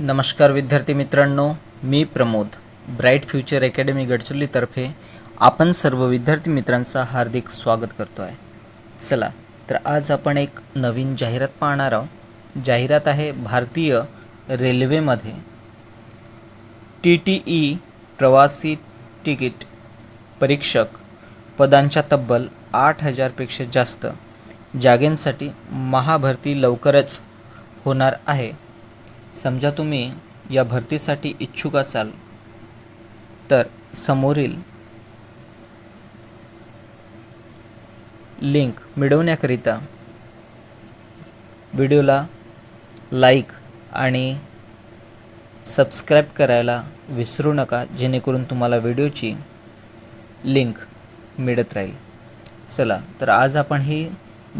नमस्कार विद्यार्थी मित्रांनो मी प्रमोद ब्राईट फ्युचर अकॅडमी गडचिरोलीतर्फे आपण सर्व विद्यार्थी मित्रांचं हार्दिक स्वागत करतो आहे चला तर आज आपण एक नवीन जाहिरात पाहणार आहोत. जाहिरात आहे भारतीय रेल्वेमध्ये टी टी ई प्रवासी तिकीट परीक्षक पदांच्या तब्बल आठ हजारपेक्षा जास्त जागेंसाठी महाभरती लवकरच होणार आहे. समजा तुम्ही या भरतीसाठी इच्छुक असाल तर समोरील लिंक मिळवण्याकरिता व्हिडिओला लाईक आणि सबस्क्राईब करायला विसरू नका जेणेकरून तुम्हाला व्हिडिओची लिंक मिळत राहील. चला तर आज आपण ही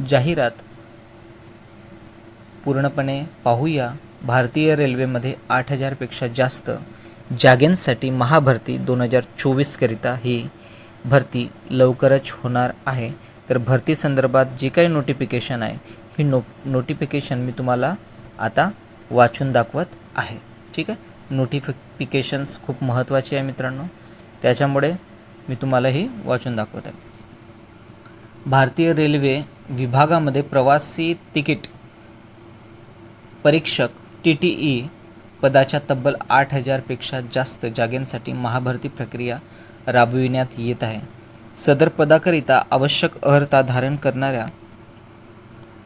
जाहिरात पूर्णपणे पाहूया. भारतीय रेल्वेमध्ये आठ हजारपेक्षा जास्त जागेंसाठी महाभरती दोन हजार चोवीसकरिता ही भरती लवकरच होणार आहे. तर भरती संदर्भात जी काही नोटिफिकेशन आहे ही नो नोटिफिकेशन मी तुम्हाला आता वाचून दाखवत आहे. ठीक आहे? नोटिफिकेशन्स खूप महत्त्वाचे आहे मित्रांनो. त्याच्यामुळे मी तुम्हाला ही वाचून दाखवत आहे. भारतीय रेल्वे विभागामध्ये प्रवासी तिकीट परीक्षक टी टी ई पदाच्या तब्बल आठ हजारपेक्षा जास्त जागांसाठी महाभरती प्रक्रिया राबविण्यात येत आहे. सदर पदाकरिता आवश्यक अर्हता धारण करणाऱ्या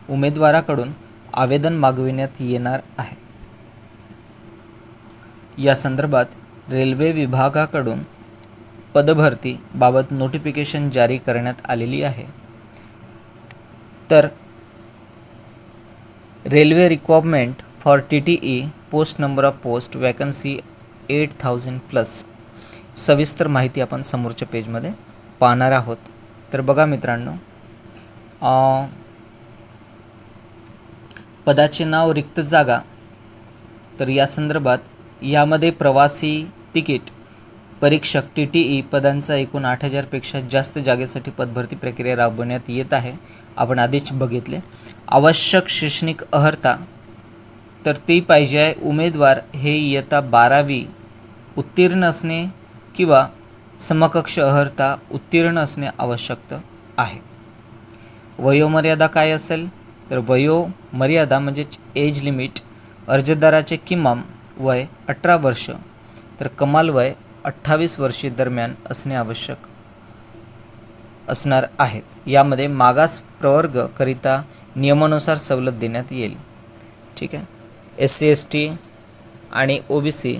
उमेदवाराकडून आवेदन मागविण्यात येणार आहे. या संदर्भात रेल्वे विभागाकडून पदभरती बाबत नोटिफिकेशन जारी करण्यात आलेली आहे. तर railway requirement for T T E post number of post vacancy eight thousand plus सविस्तर माहिती आपण समोरच्या पेजमध्ये पाहणार आहोत. तर बघा मित्रांनो पदाचे नाव रिक्त जागा. तर या संदर्भात यामध्ये प्रवासी तिकीट परीक्षक टी टी ई पदांचा एकूण आठ हजारपेक्षा जास्त जागेसाठी पदभरती प्रक्रिया राबवण्यात येत आहे. आपण आधीच बघितले. आवश्यक शैक्षणिक अर्हता तर ती पाहिजे आहे उमेदवार हे इयत्ता बारावी उत्तीर्ण असणे किंवा समकक्ष अर्हता उत्तीर्ण असणे आवश्यक आहे. वयोमर्यादा काय असेल? तर वयोमर्यादा म्हणजेच एज लिमिट अर्जदाराचे किमान वय अठरा वर्ष तर कमाल वय अठ्ठावीस वर्षे दरम्यान असणे आवश्यक असणार आहेत यामध्ये मागास प्रवर्गकरिता नियमानुसार सवलत देण्यात येईल. ठीक आहे? एस सी एस टी आणि O B C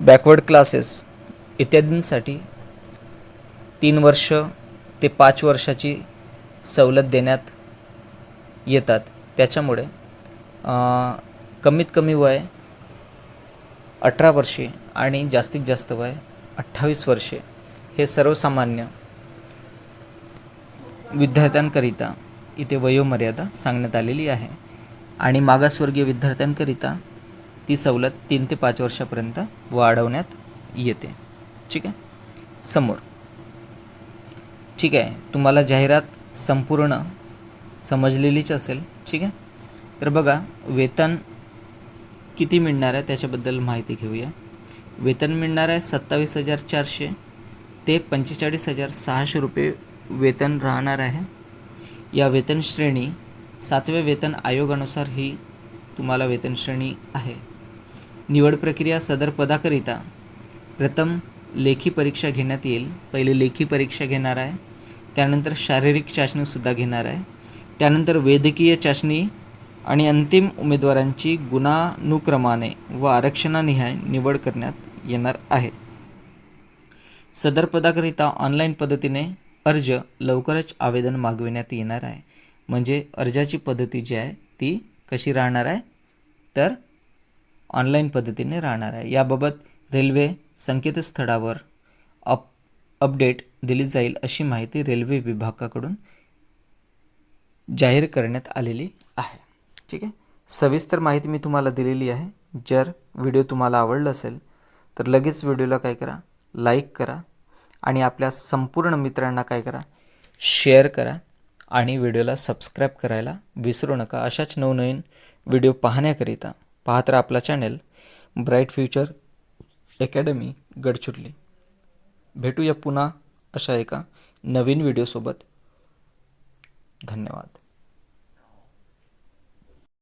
backward classes इत्यादींसाठी तीन वर्ष ते पाच वर्षाची सवलत देण्यात येतात. त्याच्यामुळे कमीत कमी वय अठरा वर्षे आणि जास्तीत जास्त वय अठ्ठावीस वर्षे हे सर्वसामान्य विद्यार्थ्यांकरिता इथे वयोमर्यादा सांगण्यात आलेली आहे. आणि मागासवर्गीय विद्यार्थ्यांकरिता ती सवलत तीन ते पाच वर्षापर्यंत वाढवण्यात येते. ठीक आहे? समोर. ठीक आहे. तुम्हाला जाहिरात संपूर्ण समजलेलीच असेल. ठीक आहे? तर बघा वेतन किती मिळणार आहे त्याच्याबद्दल माहिती घेऊया. वेतन मिळणार आहे सत्तावीस हजार चारशे ते पंचेचाळीस हजार सहाशे रुपये वेतन राहणार आहे. या वेतन श्रेणी सातव्या वेतन आयोगानुसार ही तुम्हाला वेतन श्रेणी आहे. निवड प्रक्रिया सदर पदाकरिता प्रथम लेखी परीक्षा घेण्यात येईल. पहिले लेखी परीक्षा घेणार आहे. त्यानंतर शारीरिक चाचणीसुद्धा घेणार आहे. त्यानंतर वैद्यकीय चाचणी आणि अंतिम उमेदवारांची गुणानुक्रमाने व आरक्षणानिहाय निवड करण्यात येणार आहे. सदर पदाकरिता ऑनलाईन पद्धतीने अर्ज लवकरच आवेदन मागविण्यात येणार आहे. म्हणजे अर्जाची पद्धती जी आहे ती कशी राहणार आहे तर ऑनलाईन पद्धतीने राहणार आहे. याबाबत रेल्वे संकेतस्थळावर अप अपडेट दिली जाईल अशी माहिती रेल्वे विभागाकडून जाहीर करण्यात आलेली आहे. ठीक आहे? सविस्तर माहिती मी तुम्हाला दिलेली आहे. जर व्हिडिओ तुम्हाला आवडला असेल तर लगेच व्हिडिओला काय करा लाईक करा आणि आपल्या संपूर्ण मित्रांना काय करा शेअर करा. आणि व्हिडिओला सबस्क्राईब करायला विसरू नका. अशाच नवनवीन व्हिडिओ पाहण्याकरिता पाहत राहा आपला channel bright future academy Gadchiroli. भेटूया पुन्हा अशा एका नवीन व्हिडिओसोबत. धन्यवाद.